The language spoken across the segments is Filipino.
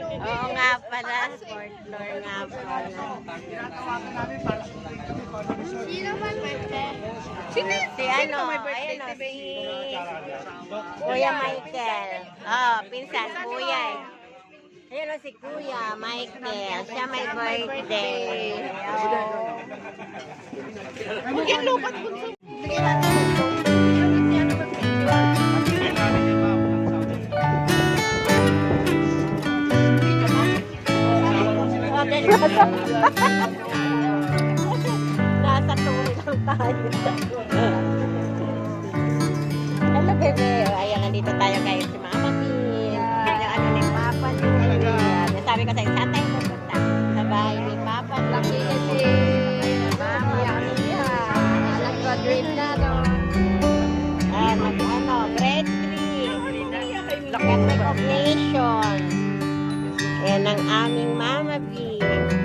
Oo nga pala, fourth floor nga pala. Sino man birthday? Si ano, ayun o, si Kuya Michael. Oh, pinsan, kuya eh. Ayun o, si Kuya Michael. Siya may birthday. Oh. Bigyan lupat kung sa... Nasa tuloy lang tayo. Hello, bebe. Ayan, nandito tayo kayo si Mama Pin. Yung ano ni Papa niya. Yan, Sabi ko sa'yo, saan tayo pupunta? Sa bahay ni Papa. Laki na si Mama niya. Nag-graduate na, no? Ah, mag, ano, grade 3. Locket recognition. Yan ang aming Mama Pin.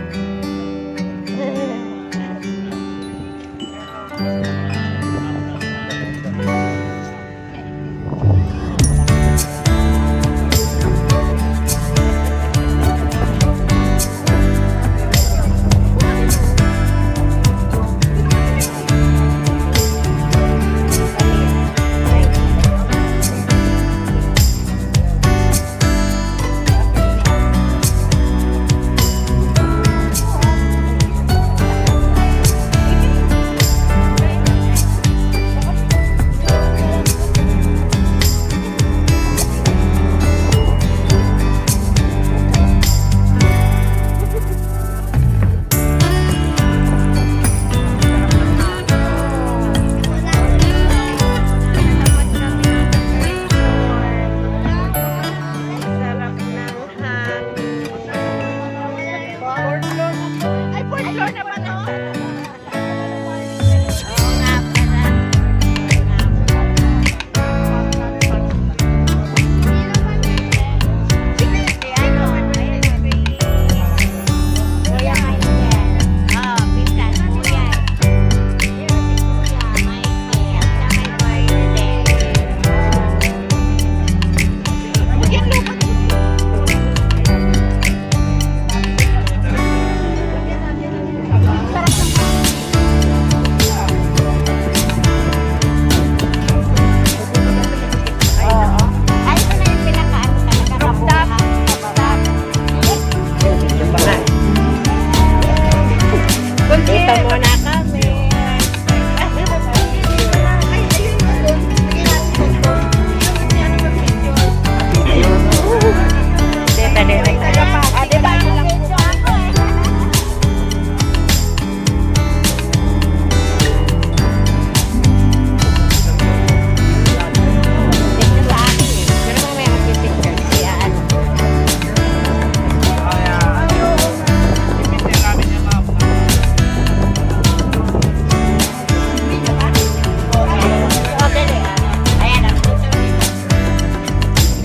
Ito muna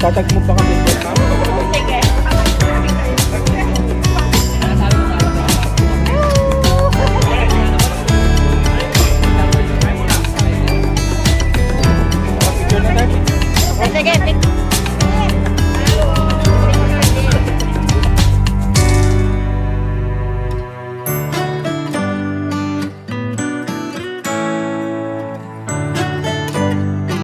Tatag mo pa kami dyan, ma'am. Sige. Sige,